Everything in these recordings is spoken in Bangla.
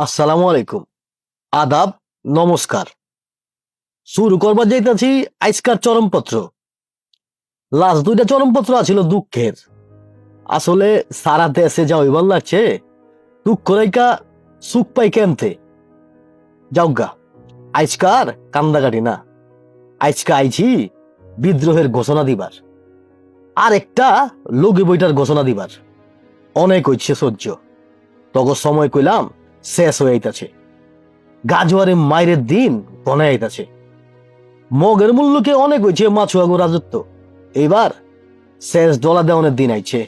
আসসালামু আলাইকুম। আদাব, নমস্কার। শুরু করবার যাইতাছি আজকার চরমপত্র। লাস্ট দুইটা চরমপত্র আছিল দুঃখের। আসলে সারা দেশে যা হইবার লাগছে, দুঃখ রেখা সুখ পাই কেমতে? যাওগা আজকার কান্দাকাটি না। আজকা আইছি বিদ্রোহের ঘোষণা দিবার। আর একটা লোকে বইটার ঘোষণা দিবার। অনেক হইছে সহ্য। তখন সময় কইলাম শেষ হয়ে আইতাছে। গাজোয়ারে মায়ের দিন বনে আইতাছে। মগের মূল্যকে অনেক হয়েছে মাছুয়াগো রাজত্ব। এবার শেষ ডলা দেওয়ানের দিন আইছে।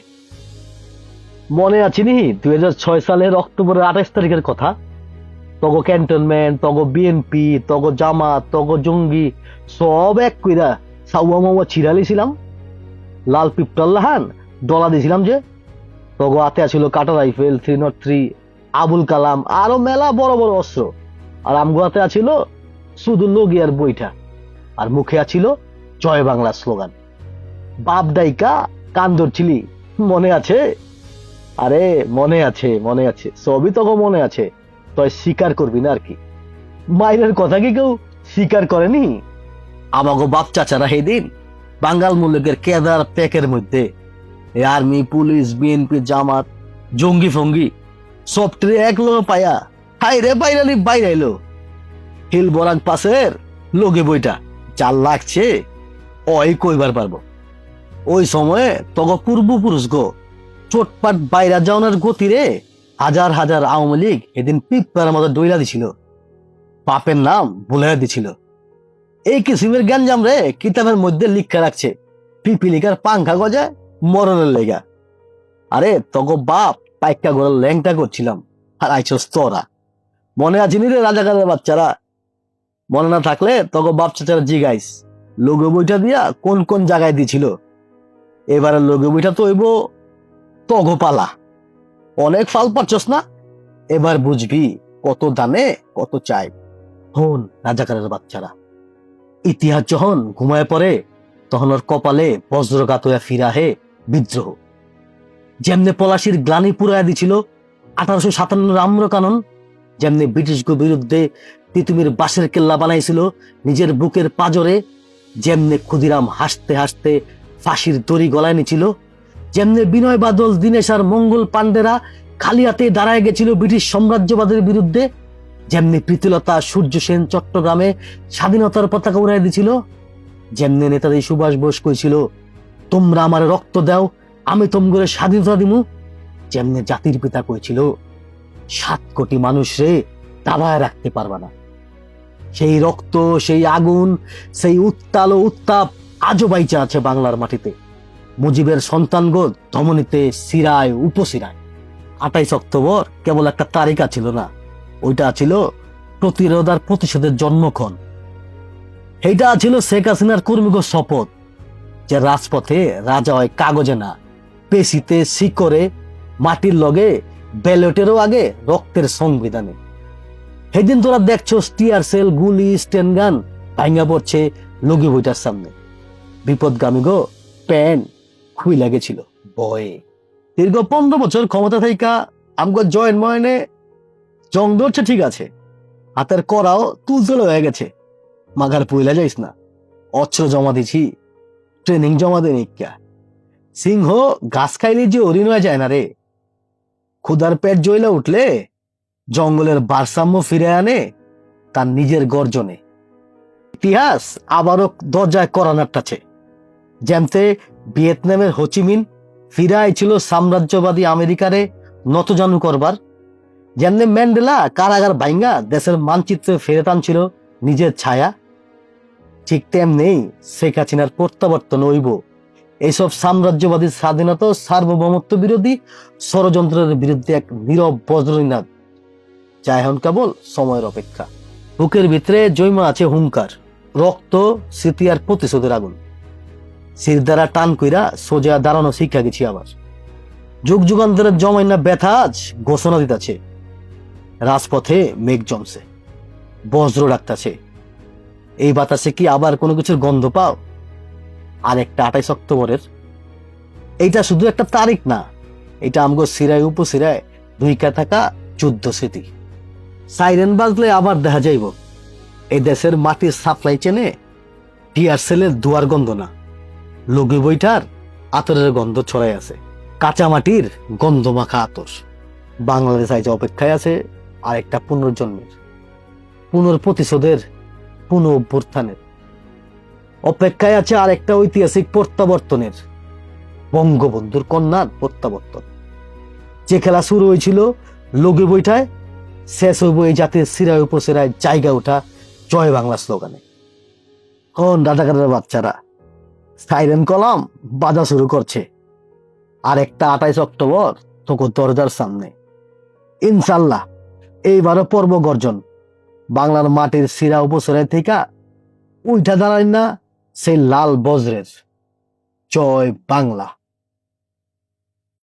মনে আছে নি, দুই হাজার ছয় সালের অক্টোবরের আঠাশ তারিখের কথা? তগো ক্যান্টনমেন্ট, তগো বিএনপি তগো জামাত, তগো জঙ্গি, সব এক কইরা সাউয়া মাউয়া ছিড়ালিছিলাম লাল পিপটাল্লাহান ডলা দিছিলাম যে, তগো হাতে আছিল কাটা rifle, three not three Abul Kalam, আরও মেলা বড় বড় অস্ত্র। আর আমগুয়াতে আছিল শুধু লগিয়ার বইটা। আর মুখে আছিল জয় বাংলা স্লোগান। বাপ দাইকা কান ধরছিলি মনে আছে? আরে, মনে আছে মনে আছে। সবই তখন মনে আছে। তয় স্বীকার করবি না আর কি? মায়ের কথা কি কেউ স্বীকার করেনি? আমাগো বাপ চাচারা দিন বাঙ্গাল মুলুকের কেদার প্যাকের মধ্যে আর্মি, পুলিশ, বিএনপি, জামাত, জঙ্গি ফঙ্গি সফটরে এক লোক পায়া। হাই রে বাইরালি, বাইরাইলো। হিল বরাক পাশের লোকে বইটা চাল লাগছে, ওই কইবার পারব। ওই সময়ে তগ পূর্বপুরুষ গো, চোটপাট বাইরা যাওয়ার গতিরে হাজার হাজার আওয়ামী লীগ এদিন পিপার মতো ডইলা দিছিল। পাপের নাম ভুলে দিছিল। এই কিসিমের গ্যাঞ্জাম রে কিতাবের মধ্যে লিখা রাখছে। পিপিলিকার পাংখা গজায় মরণের লেগা। আরে তগ বাপ পাইকা করে ল্যাংটা করছিলাম। আর আইছস তোরা। মনে আছে নি রে রাজাকারের বাচ্চারা? মনে না থাকলে তগ বাপ চাচারা জিগাইস। লোগো বইটা দিয়া কোন কোন জায়গায় দিছিল? এবারে লোগো বইটা তো হইব তগ পালা। অনেক ফাল পাচ্ছস না? এবার বুঝবি কত দানে কত চাই। হন রাজাকারের বাচ্চারা, ইতিহাস যখন ঘুমায় পড়ে, তখন ওর কপালে বজ্রঘাত হইয়া ফিরা হে বিদ্রোহ। যেমনে পলাশির গ্লানি পুরাইয়া দিছিল, আঠারোশো সাতান্ন রাম্র কানন যেমনি ব্রিটিশকে বিরুদ্ধে তিতুমির বাঁশের কেল্লা বানাইছিল নিজের বুকের পাজরে, যেমনে ক্ষুদিরাম হাসতে হাসতে ফাঁসির দড়ি গলায় নিছিল, যেমনে বিনয় বাদল, দীনেশ আর মঙ্গল পান্ডেরা খালি হাতে দাঁড়ায় গেছিল ব্রিটিশ সাম্রাজ্যবাদের বিরুদ্ধে, যেমনি প্রীতিলতা, সূর্য সেন চট্টগ্রামে স্বাধীনতার পতাকা উড়াই দিছিল, যেমনি নেতাজি সুভাষ বোস কইছিল, তোমরা আমার রক্ত দাও আমি তোমগরে স্বাধীনতা দিমু? যেমনি জাতির পিতা কইছিল, সাত কোটি মানুষ রে দাবায় রাখতে পারবা না। সেই রক্ত, সেই আগুন, সেই উত্তাল ও উত্তাপ আজও বাইচা আছে বাংলার মাটিতে। মুজিবের সন্তানগো ধমনীতে সিরায়, উপসিরায়। আটাইশ অক্টোবর কেবল একটা তারিখা ছিল না, ওইটা ছিল প্রতিরোধ আর প্রতিশোধের জন্মক্ষণ। এইটা ছিল শেখ হাসিনার কর্মীগ শপথ, যে রাজপথে রাজা হয় কাগজে না। পেশিতে শিকরে মাটির লগে, ব্যালটেরও আগে রক্তের সংবিধানে। সেদিন তোরা দেখছ টিয়ার সেল, গুলি গান ভাঙ্গা পড়ছে লগি বইটার সামনে। বিপদগামী গো, প্যান খুই লাগেছিল বয়ে। দীর্ঘ পনেরো বছর ক্ষমতা থাইকা আমগো জয়েন ময়নে জং ধরছে, ঠিক আছে। হাতের করাও তুলতুল হয়ে গেছে। মাগার পুইলা যাইস না। অস্ত্র জমা দিছি, ট্রেনিং জমা দেন ইক্কা সিংহ গাছ খাইলে যে হয়ে যায় না রে। ক্ষুদার পেট জইলে উঠলে জঙ্গলের ভারসাম্য ফিরে আনে তার নিজের গর্জনে। ইতিহাস আবারও দরজায় করানোর টাছে যেমতে ভিয়েতনামের হোচিমিন ফিরে আইছিল সাম্রাজ্যবাদী আমেরিকারে নতজানু করবার। যেমনি ম্যান্ডেলা কারাগার ভাইঙ্গা দেশের মানচিত্রে ফেরত আনছিল নিজের ছায়া। ঠিক তেমনি শেখ হাসিনার প্রত্যাবর্তন হইব। এইসব সাম্রাজ্যবাদী স্বাধীনতা সার্বভৌমত্ব বিরোধী ষড়যন্ত্রের বিরুদ্ধে এক নীরব বজ্রনাদ যা এখন কেবল সময়ের অপেক্ষা। বুকের ভিতরে জৈমা আছে হুঙ্কার, রক্ত, স্মৃতি আর প্রতিশোধের আগুন। সির দ্বারা টান কইরা সোজা দাঁড়ানো শিক্ষা গেছি আবার। যুগ যুগান্তরের জমাই না ব্যথা আজ ঘোষণা দিতেছে। রাজপথে মেঘ জমছে, বজ্র ডাকতাছে। এই বাতাসে কি আবার কোনো কিছুর গন্ধ পাও? আর একটা আঠাইশ অক্টোবরের। এইটা শুধু একটা তারিখ না, এটা আমগো সিরায়, উপসিরায় দুইকা থাকা যুদ্ধ স্মৃতি। সাইরেন বাজলে আবার দেখা যাইব, এই দেশের মাটির সাপ্লাই চেনে টিয়ার সেলের দুয়ার গন্ধ না, লগি বইটার আতরের গন্ধ ছড়াই আছে, কাঁচা মাটির গন্ধ মাখা আতর। বাংলাদেশ আইজ অপেক্ষায় আছে আরেকটা পুনর্জন্মের, পুনর্প্রতিশোধের পুনঃ অভ্যুত্থানের অপেক্ষায় আছে আরেকটা ঐতিহাসিক প্রত্যাবর্তনের। বঙ্গবন্ধুর কন্যার প্রত্যাবর্তন। যে খেলা শুরু হয়েছিল লগি বৈঠায়, শেষ হইব এই জাতির সিরায় উপসেরায় জায়গা ওঠা জয় বাংলা স্লোগানে। কোন রাজাকারের বাচ্চারা? সাইরেন কলাম, বাজা শুরু করছে। আর একটা আঠাইশ অক্টোবর তোকে দরজার সামনে। ইনশাল্লাহ এইবারও পর্ব গর্জন। বাংলার মাটির সিরা উপসরায় থেকে উইঠা দাঁড়ায় না সেই লাল বজ্রের জয় বাংলা।